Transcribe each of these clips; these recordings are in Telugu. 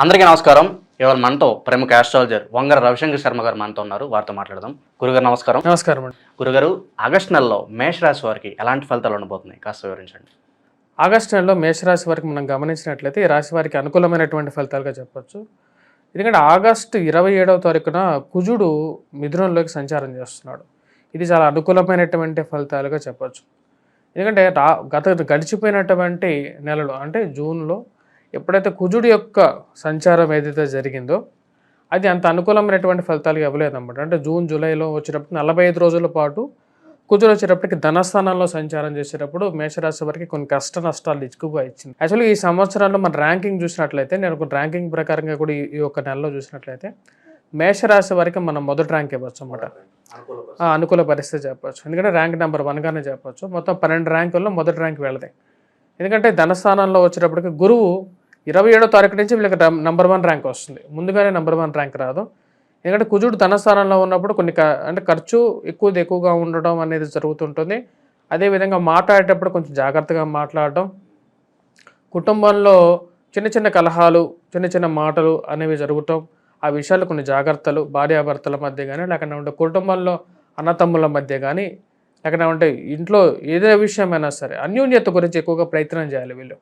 అందరికీ నమస్కారం. ఇవాళ మనతో ప్రముఖ ఆస్ట్రాలజర్ వంగర రవిశంకర్ శర్మ గారు మనతో ఉన్నారు. వారితో మాట్లాడదాం. గురుగారు నమస్కారం. నమస్కారం అండి. గురుగారు ఆగస్ట్ నెలలో మేష రాశి వారికి ఎలాంటి ఫలితాలు ఉండబోతున్నాయి? కాస్త వివరించండి. ఆగస్టు నెలలో మేషరాశి వారికి మనం గమనించినట్లయితే ఈ రాశి వారికి అనుకూలమైనటువంటి ఫలితాలుగా చెప్పొచ్చు. ఎందుకంటే ఆగస్టు ఇరవై ఏడవ తారీఖున కుజుడు మిథునంలోకి సంచారం చేస్తున్నాడు. ఇది చాలా అనుకూలమైనటువంటి ఫలితాలుగా చెప్పొచ్చు. ఎందుకంటే రా గత గడిచిపోయినటువంటి నెలలు అంటే జూన్లో ఎప్పుడైతే కుజుడు యొక్క సంచారం ఏదైతే జరిగిందో అది అంత అనుకూలమైనటువంటి ఫలితాలు ఇవ్వలేదన్నమాట. అంటే జూన్ జూలైలో వచ్చినప్పుడు నలభై ఐదు రోజుల పాటు కుజుడు వచ్చేటప్పటికి ధనస్థానంలో సంచారం చేసేటప్పుడు మేషరాశి వారికి కొన్ని కష్ట నష్టాలు ఎక్కువగా ఇచ్చింది యాక్చువల్లీ ఈ సంవత్సరంలో మన ర్యాంకింగ్ చూసినట్లయితే నేను ఒక ర్యాంకింగ్ ప్రకారంగా కూడా ఈ- యొక్క నెలలో చూసినట్లయితే మేషరాశి వారికి మనం మొదటి ర్యాంక్ ఇవ్వచ్చు అన్నమాట. ఆ, అనుకూల పరిస్థితి చెప్పొచ్చు. ఎందుకంటే ర్యాంక్ నెంబర్ వన్గానే చెప్పొచ్చు. మొత్తం పన్నెండు ర్యాంకుల్లో మొదటి ర్యాంక్ వెళ్ళదే. ఎందుకంటే ధనస్థానంలో వచ్చేటప్పటికి గురువు ఇరవై ఏడో తారీఖు నుంచి వీళ్ళకి నంబర్ వన్ ర్యాంక్ వస్తుంది. ముందుగానే నంబర్ వన్ ర్యాంక్ రాదు. ఎందుకంటే కుజుడు ధనస్థానంలో ఉన్నప్పుడు కొన్ని క- అంటే ఖర్చు ఎక్కువది ఎక్కువగా ఉండడం అనేది జరుగుతుంటుంది. అదేవిధంగా మాట్లాడేటప్పుడు కొంచెం జాగ్రత్తగా మాట్లాడడం. కుటుంబంలో చిన్న చిన్న కలహాలు చిన్న చిన్న మాటలు అనేవి జరుగుతాం. ఆ విషయాలు కొన్ని జాగ్రత్తలు భార్యాభర్తల మధ్య కానీ లేకుండా ఉంటే కుటుంబంలో అన్నతమ్ముల మధ్య కానీ లేకుండా ఉంటే ఇంట్లో ఏదే విషయమైనా సరే అన్యోన్యత గురించి ఎక్కువగా ప్రయత్నం చేయాలి వీళ్ళు.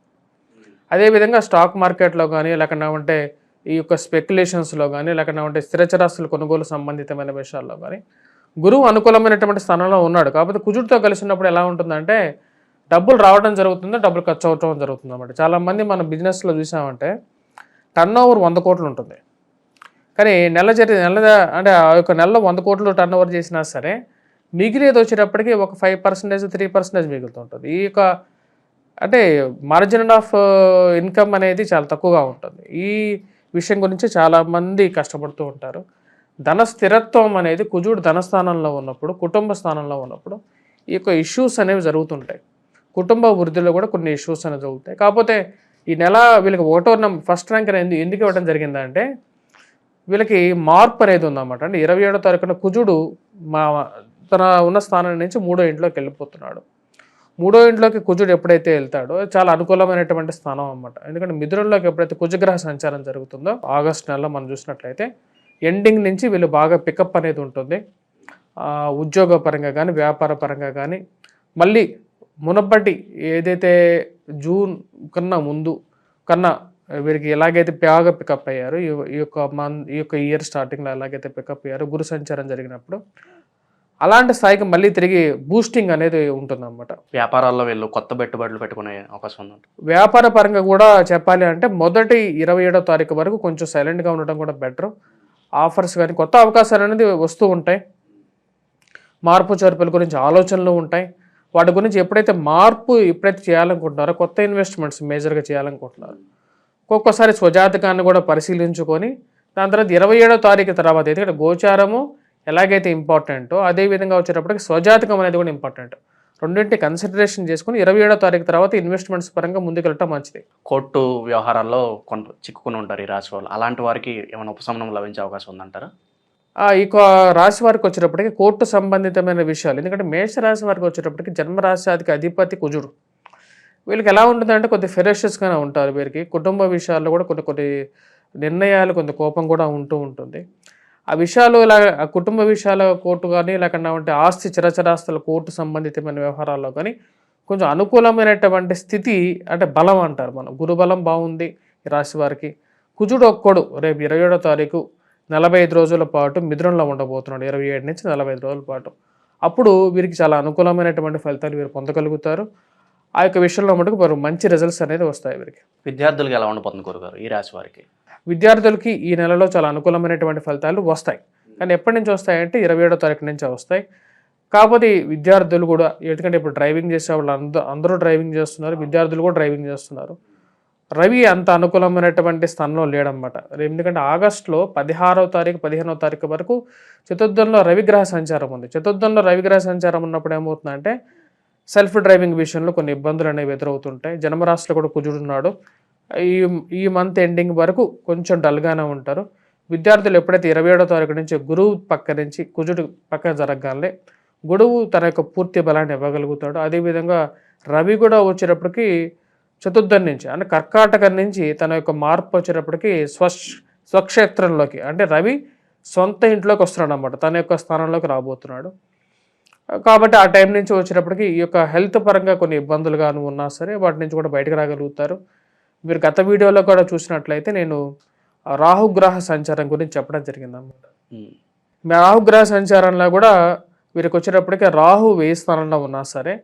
అదేవిధంగా స్టాక్ మార్కెట్లో కానీ లేకుండా ఉంటే ఈ యొక్క స్పెక్యులేషన్స్లో కానీ లేకుండా ఉంటే స్థిరచరాస్తుల కొనుగోలు సంబంధితమైన విషయాల్లో కానీ గురువు అనుకూలమైనటువంటి స్థానంలో ఉన్నాడు. కాకపోతే కుజుడితో కలిసినప్పుడు ఎలా ఉంటుందంటే డబ్బులు రావడం జరుగుతుంది డబ్బులు ఖర్చు అవటం జరుగుతుంది అనమాట చాలామంది మన బిజినెస్లో చూసామంటే టర్న్ ఓవర్ వంద కోట్లు ఉంటుంది. కానీ నెల జరిగి నెల అంటే ఆ యొక్క నెలలో వంద కోట్లు టర్న్ ఓవర్ చేసినా సరే మిగిలేది వచ్చేటప్పటికి ఒక ఫైవ్ పర్సెంటేజ్ త్రీ పర్సెంటేజ్ మిగులుతుంటుంది. ఈ యొక్క అంటే మార్జిన్ ఆఫ్ ఇన్కమ్ అనేది చాలా తక్కువగా ఉంటుంది. ఈ విషయం గురించి చాలామంది కష్టపడుతూ ఉంటారు. ధన స్థిరత్వం అనేది కుజుడు ధనస్థానంలో ఉన్నప్పుడు కుటుంబ స్థానంలో ఉన్నప్పుడు ఈ యొక్క ఇష్యూస్ అనేవి జరుగుతుంటాయి. కుటుంబ వృద్ధిలో కూడా కొన్ని ఇష్యూస్ అనేవి జరుగుతాయి. కాకపోతే ఈ నెల వీళ్ళకి ఒకటో నెంబర్ ఫస్ట్ ర్యాంక్ అనేది ఎందుకు ఇవ్వడం జరిగిందంటే వీళ్ళకి మార్పు అనేది ఉందన్నమాట. అంటే ఇరవై ఏడో తారీఖున కుజుడు మా తన ఉన్న స్థానం నుంచి మూడో ఇంట్లోకి వెళ్ళిపోతున్నాడు. మూడో ఇంట్లోకి కుజుడు ఎప్పుడైతే వెళ్తాడో చాలా అనుకూలమైనటువంటి స్థానం అన్నమాట. ఎందుకంటే మిథునంలోకి ఎప్పుడైతే కుజగ్రహ సంచారం జరుగుతుందో ఆగస్ట్ నెలలో మనం చూసినట్లయితే ఎండింగ్ నుంచి వీళ్ళు బాగా పికప్ అనేది ఉంటుంది. ఉద్యోగ పరంగా కానీ వ్యాపార పరంగా కానీ మళ్ళీ మునప్పటి ఏదైతే జూన్ కన్నా ముందు కన్నా వీరికి ఎలాగైతే బాగా పికప్ అయ్యారో ఈ- ఈ యొక్క మన్ ఈ యొక్క ఇయర్ స్టార్టింగ్లో ఎలాగైతే పికప్ అయ్యారో గురు సంచారం జరిగినప్పుడు అలాంటి స్థాయికి మళ్ళీ తిరిగి బూస్టింగ్ అనేది ఉంటుందన్నమాట. వ్యాపారాల్లో వీళ్ళు కొత్త పెట్టుబడులు పెట్టుకునే అవకాశం ఉంది. వ్యాపార పరంగా కూడా చెప్పాలి అంటే మొదటి ఇరవై ఏడో తారీఖు వరకు కొంచెం సైలెంట్గా ఉండటం కూడా బెటర్ ఆఫర్స్ కానీ కొత్త అవకాశాలు అనేది వస్తూ ఉంటాయి. మార్పు చేర్పుల గురించి ఆలోచనలు ఉంటాయి. వాటి గురించి ఎప్పుడైతే మార్పు ఎప్పుడైతే చేయాలనుకుంటున్నారో కొత్త ఇన్వెస్ట్మెంట్స్ మేజర్గా చేయాలనుకుంటున్నారు. ఒక్కొక్కసారి స్వజాతకాన్ని కూడా పరిశీలించుకొని దాని తర్వాత ఇరవై ఏడో తారీఖు తర్వాత ఎందుకంటే గోచారము ఎలాగైతే ఇంపార్టెంటో అదే విధంగా వచ్చేటప్పటికి స్వజాతకం అనేది కూడా ఇంపార్టెంట్. రెండింటి కన్సిడరేషన్ చేసుకుని ఇరవై ఏడో తారీఖు తర్వాత ఇన్వెస్ట్మెంట్స్ పరంగా ముందుకెళ్ళటం మంచిది. కోర్టు వ్యవహారాల్లో కొంత చిక్కుకుని ఉంటారు ఈ రాశి వాళ్ళు. అలాంటి వారికి ఏమైనా ఉపశమనం లభించే అవకాశం ఉందంటారా? ఈ రాశి వారికి వచ్చేటప్పటికి కోర్టు సంబంధితమైన విషయాలు. ఎందుకంటే మేష రాశి వారికి వచ్చేటప్పటికి జన్మరాశికి అధిపతి కుజుడు. వీళ్ళకి ఎలా ఉంటుందంటే కొద్ది ఫెరోషియస్గానే ఉంటారు వీరికి. కుటుంబ విషయాల్లో కూడా కొన్ని కొన్ని నిర్ణయాలు కొంత కోపం కూడా ఉంటూ ఉంటుంది. ఆ విషయాలు ఇలా ఆ కుటుంబ విషయాల కోర్టు కానీ లేకుండా ఉంటే ఆస్తి చిరచరాస్తుల కోర్టు సంబంధితమైన వ్యవహారాల్లో కానీ కొంచెం అనుకూలమైనటువంటి స్థితి అంటే బలం అంటారు మనం. గురుబలం బాగుంది ఈ రాశి వారికి. కుజుడు ఒక్కడు రేపు ఇరవై ఏడో తారీఖు నలభై ఐదు రోజుల పాటు మిథునంలో ఉండబోతున్నాడు. ఇరవై ఏడు నుంచి నలభై ఐదు రోజుల పాటు. అప్పుడు వీరికి చాలా అనుకూలమైనటువంటి ఫలితాలు వీరు పొందగలుగుతారు. ఆ యొక్క విషయంలో మటుకు వారు మంచి రిజల్ట్స్ అనేది వస్తాయి వీరికి. విద్యార్థులకు ఎలా ఉండబోతుంది గురుగారు ఈ రాశి వారికి? విద్యార్థులకి ఈ నెలలో చాలా అనుకూలమైనటువంటి ఫలితాలు వస్తాయి. కానీ ఎప్పటి నుంచి వస్తాయంటే ఇరవై ఏడో తారీఖు నుంచి వస్తాయి. కాకపోతే విద్యార్థులు కూడా ఎందుకంటే ఇప్పుడు డ్రైవింగ్ చేసే వాళ్ళు అందరూ అందరూ డ్రైవింగ్ చేస్తున్నారు విద్యార్థులు కూడా డ్రైవింగ్ చేస్తున్నారు. రవి అంత అనుకూలమైనటువంటి స్థానంలో లేడనమాట ఎందుకంటే ఆగస్టులో పదిహారవ తారీఖు పదిహేనవ తారీఖు వరకు చతుర్థంలో రవిగ్రహ సంచారం ఉంది. చతుర్థంలో రవిగ్రహ సంచారం ఉన్నప్పుడు ఏమవుతుందంటే సెల్ఫ్ డ్రైవింగ్ విషయంలో కొన్ని ఇబ్బందులు అనేవి ఎదురవుతుంటాయి. జన్మరాశిలో కూడా కుజుడున్నాడు ఈ ఈ మంత్ ఎండింగ్ వరకు కొంచెం డల్గానే ఉంటారు. విద్యార్థులు ఎప్పుడైతే ఇరవై ఏడో తారీఖు నుంచి గురువు పక్క నుంచి కుజుడు పక్క జరగగానే గురువు తన యొక్క పూర్తి బలాన్ని ఇవ్వగలుగుతాడు. అదేవిధంగా రవి కూడా వచ్చేటప్పటికి చతుర్థం నుంచి అంటే కర్కాటకం నుంచి తన యొక్క మార్పు వచ్చేటప్పటికి స్వ స్వక్షేత్రంలోకి అంటే రవి సొంత ఇంట్లోకి వస్తున్నాడు అనమాట తన యొక్క స్థానంలోకి రాబోతున్నాడు. కాబట్టి ఆ టైం నుంచి వచ్చేటప్పటికి ఈ యొక్క హెల్త్ పరంగా కొన్ని ఇబ్బందులు కానీ ఉన్నా సరే వాటి నుంచి కూడా బయటకు రాగలుగుతారు. మీరు గత వీడియోలో కూడా చూసినట్లయితే నేను రాహుగ్రహ సంచారం గురించి చెప్పడం జరిగింది అన్నమాట ఉమ్. రాహుగ్రహ సంచారంలో కూడా వీరికి వచ్చేటప్పటికి రాహు వేయి స్థానంలో ఉన్నా సరే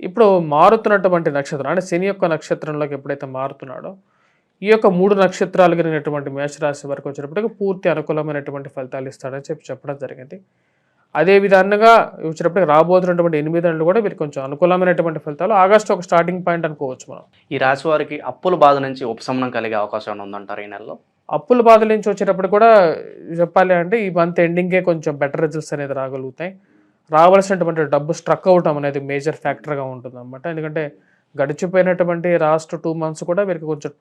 ఇప్పుడు మారుతున్నటువంటి నక్షత్రం అంటే శని యొక్క నక్షత్రంలోకి ఎప్పుడైతే మారుతున్నాడో ఈ యొక్క మూడు నక్షత్రాలు కలిగినటువంటి మేషరాశి వరకు వచ్చేటప్పటికి పూర్తి అనుకూలమైనటువంటి ఫలితాలు ఇస్తాడని చెప్పి చెప్పడం జరిగింది అదే విధంగా వచ్చేటప్పటికి రాబోతున్నటువంటి ఎనిమిది నెలలు కూడా వీరికి కొంచెం అనుకూలమైనటువంటి ఫలితాలు. ఆగస్టు ఒక స్టార్టింగ్ పాయింట్ అనుకోవచ్చు మనం. ఈ రాశి వారికి అప్పుల బాధ నుంచి ఉపశమనం కలిగే అవకాశం ఉందంటారు ఈ నెలలో? అప్పుల బాధల నుంచి వచ్చేటప్పుడు కూడా చెప్పాలి అంటే ఈ మంత్ ఎండింగే కొంచెం బెటర్ రిజల్ట్స్ అనేది రాగలుగుతాయి. రావాల్సినటువంటి డబ్బు స్ట్రక్ అవటం అనేది మేజర్ ఫ్యాక్టర్గా ఉంటుంది అనమాట ఎందుకంటే గడిచిపోయినటువంటి లాస్ట్ టూ మంత్స్ కూడా వీరికి కొంచెం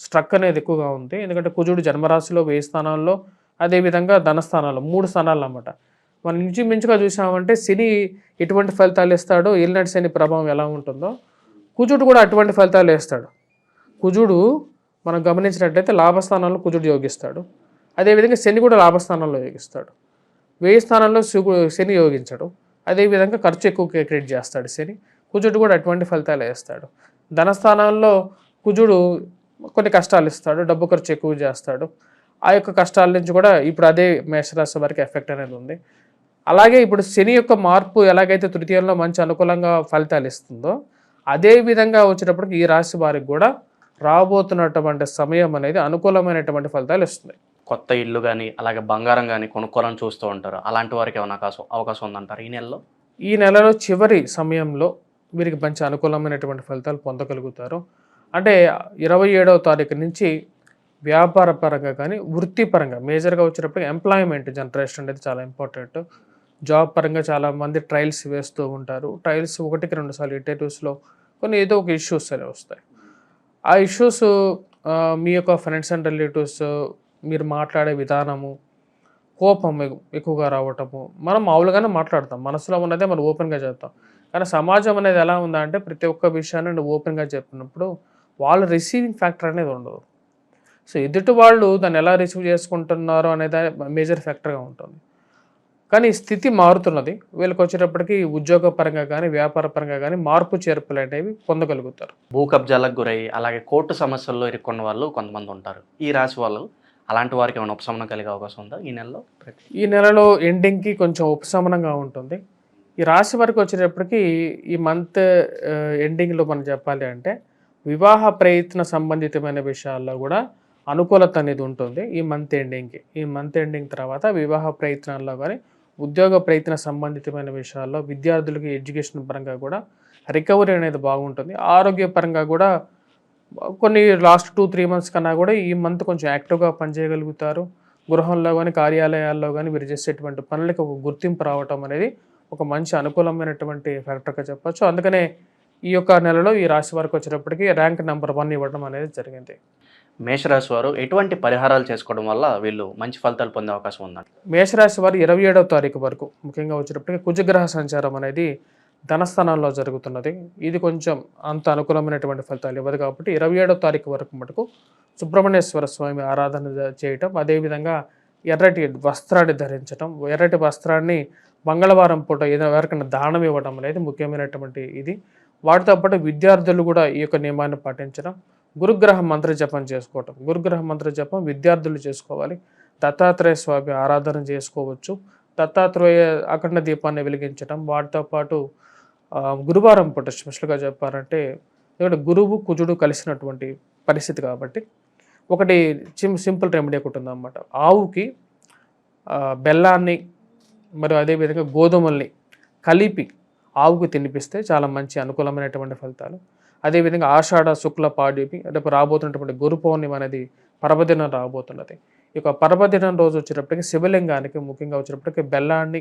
స్ట్రక్ అనేది ఎక్కువగా ఉంది. ఎందుకంటే కుజుడు జన్మరాశిలో వెయ్యి స్థానాల్లో అదేవిధంగా ధనస్థానాల్లో మూడు స్థానాలు అన్నమాట మనం ఇంచుమించుగా చూసామంటే శని ఎటువంటి ఫలితాలు ఇస్తాడో ఏలినాటి శని ప్రభావం ఎలా ఉంటుందో కుజుడు కూడా అటువంటి ఫలితాలు వేస్తాడు. కుజుడు మనం గమనించినట్లయితే లాభస్థానంలో కుజుడు యోగిస్తాడు. అదేవిధంగా శని కూడా లాభస్థానంలో యోగిస్తాడు. వేయి స్థానంలో శివు శని యోగించడు. అదేవిధంగా ఖర్చు ఎక్కువ క్రియేట్ చేస్తాడు శని. కుజుడు కూడా అటువంటి ఫలితాలు వేస్తాడు. ధనస్థానంలో కుజుడు కొన్ని కష్టాలు ఇస్తాడు డబ్బు ఖర్చు ఎక్కువ చేస్తాడు. ఆ యొక్క కష్టాల నుంచి కూడా ఇప్పుడు అదే మేషరాశి వారికి ఎఫెక్ట్ అనేది ఉంది. అలాగే ఇప్పుడు శని యొక్క మార్పు ఎలాగైతే తృతీయంలో మంచి అనుకూలంగా ఫలితాలు ఇస్తుందో అదే విధంగా వచ్చేటప్పటికి ఈ రాశి వారికి కూడా రాబోతున్నటువంటి సమయం అనేది అనుకూలమైనటువంటి ఫలితాలు ఇస్తుంది కొత్త ఇల్లు కానీ అలాగే బంగారం కానీ కొనుక్కోవాలని చూస్తూ ఉంటారు. అలాంటి వారికి ఏమైనా అవకాశం అవకాశం ఉందంటారు ఈ నెలలో? ఈ నెలలో చివరి సమయంలో వీరికి మంచి అనుకూలమైనటువంటి ఫలితాలు పొందగలుగుతారు. అంటే ఇరవై ఏడవ తారీఖు నుంచి వ్యాపార పరంగా కానీ వృత్తిపరంగా మేజర్గా వచ్చేటప్పుడు ఎంప్లాయ్మెంట్ జనరేషన్ అనేది చాలా ఇంపార్టెంట్ జాబ్ పరంగా చాలా మంది ట్రయల్స్ వేస్తూ ఉంటారు. ట్రయల్స్ ఒకటికి రెండు సార్లు ఇంటర్వ్యూస్లో కొన్ని ఏదో ఒక ఇష్యూస్ అనేవి వస్తాయి. ఆ ఇష్యూస్ మీ యొక్క ఫ్రెండ్స్ అండ్ రిలేటివ్స్ మీరు మాట్లాడే విధానము కోపం ఎక్కువగా రావటము మనం మామూలుగానే మాట్లాడతాం. మనసులో ఉన్నదే మనం ఓపెన్గా చెప్తాం. కానీ సమాజం అనేది ఎలా ఉందా అంటే ప్రతి ఒక్క విషయాన్ని నేను ఓపెన్గా చెప్పినప్పుడు వాళ్ళు రిసీవింగ్ ఫ్యాక్టర్ అనేది ఉండదు. సో ఎదుటి వాళ్ళు దాన్ని ఎలా రిసీవ్ చేసుకుంటున్నారో అనేది మేజర్ ఫ్యాక్టర్గా ఉంటుంది. కానీ స్థితి మారుతున్నది. వీళ్ళకి వచ్చేటప్పటికి ఉద్యోగ పరంగా కానీ వ్యాపార పరంగా కానీ మార్పు చేర్పులు అనేవి పొందగలుగుతారు. భూ కబ్జాలకు గురై అలాగే కోర్టు సమస్యల్లో ఇరుక్కున్న వాళ్ళు కొంతమంది ఉంటారు. ఈ రాశి వాళ్ళు అలాంటి వారికి ఏమైనా ఉపశమనం కలిగే అవకాశం ఉందా ఈ నెలలో? ఈ నెలలో ఎండింగ్కి కొంచెం ఉపశమనంగా ఉంటుంది. ఈ రాశి వరకు వచ్చేటప్పటికి ఈ మంత్ ఎండింగ్లో మనం చెప్పాలి అంటే వివాహ ప్రయత్న సంబంధితమైన విషయాల్లో కూడా అనుకూలత అనేది ఉంటుంది ఈ మంత్ ఎండింగ్కి ఈ మంత్ ఎండింగ్ తర్వాత వివాహ ప్రయత్నాల్లో కానీ ఉద్యోగ ప్రయత్న సంబంధితమైన విషయాల్లో విద్యార్థులకి ఎడ్యుకేషన్ పరంగా కూడా రికవరీ అనేది బాగుంటుంది. ఆరోగ్యపరంగా కూడా కొన్ని లాస్ట్ టూ త్రీ మంత్స్ కన్నా కూడా ఈ మంత్ కొంచెం యాక్టివ్గా పనిచేయగలుగుతారు. గృహంలో కానీ కార్యాలయాల్లో కానీ మీరు చేసేటువంటి పనులకి ఒక గుర్తింపు రావటం అనేది ఒక మంచి అనుకూలమైనటువంటి ఫ్యాక్టర్గా చెప్పచ్చు. అందుకనే ఈ యొక్క నెలలో ఈ రాశి వారికి వచ్చేటప్పటికి ర్యాంక్ నెంబర్ వన్ ఇవ్వడం అనేది జరిగింది. మేషరాశి వారు ఎటువంటి పరిహారాలు చేసుకోవడం వల్ల వీళ్ళు మంచి ఫలితాలు పొందే అవకాశం ఉందండి? మేషరాశి వారు ఇరవై ఏడవ తారీఖు వరకు ముఖ్యంగా వచ్చేటప్పటికి కుజగ్రహ సంచారం అనేది ధనస్థానంలో జరుగుతున్నది. ఇది కొంచెం అంత అనుకూలమైనటువంటి ఫలితాలు ఇవ్వదు కాబట్టి ఇరవై ఏడవ తారీఖు వరకు మటుకు సుబ్రహ్మణ్యేశ్వర స్వామి ఆరాధన చేయటం అదేవిధంగా ఎర్రటి వస్త్రాన్ని ధరించటం ఎర్రటి వస్త్రాన్ని మంగళవారం పూట ఏదైనా ఎవరికైనా దానం ఇవ్వడం అనేది ముఖ్యమైనటువంటి ఇది. వాటితో పాటు విద్యార్థులు కూడా ఈ యొక్క నియమాన్ని పాటించడం గురుగ్రహ మంత్ర జపం చేసుకోవటం. గురుగ్రహ మంత్ర జపం విద్యార్థులు చేసుకోవాలి. దత్తాత్రేయ స్వామి ఆరాధన చేసుకోవచ్చు. దత్తాత్రేయ అఖండ దీపాన్ని వెలిగించడం వాటితో పాటు గురువారం పూట స్పెషల్గా చెప్పారంటే ఎందుకంటే గురువు కుజుడు కలిసినటువంటి పరిస్థితి కాబట్టి ఒకటి చిమ్ సింపుల్ రెమెడీ ఒకటి ఉందన్నమాట. ఆవుకి బెల్లాన్ని మరియు అదేవిధంగా గోధుమల్ని కలిపి ఆవుకు తినిపిస్తే చాలా మంచి అనుకూలమైనటువంటి ఫలితాలు. అదేవిధంగా ఆషాఢ శుక్ల పాడ్యమి రేపు రాబోతున్నటువంటి గురు పౌర్ణమి అనేది పర్వదినం రాబోతున్నది. ఈ యొక్క పర్వదినం రోజు వచ్చేటప్పటికి శివలింగానికి ముఖ్యంగా వచ్చేటప్పటికి బెల్లాన్ని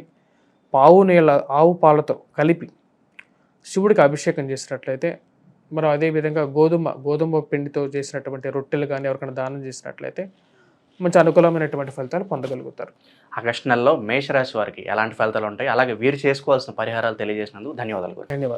పావు నీళ్ళ ఆవు పాలతో కలిపి శివుడికి అభిషేకం చేసినట్లయితే మరి అదేవిధంగా గోధుమ గోధుమ పిండితో చేసినటువంటి రొట్టెలు కానీ ఎవరికైనా దానం చేసినట్లయితే మంచి అనుకూలమైనటువంటి ఫలితాలు పొందగలుగుతారు. ఆగస్టు నెలలో మేషరాశి వారికి ఎలాంటి ఫలితాలు ఉంటాయి? అలాగే వీరు చేసుకోవాల్సిన పరిహారాలు తెలియజేసినందుకు ధన్యవాదాలు. ధన్యవాదాలు.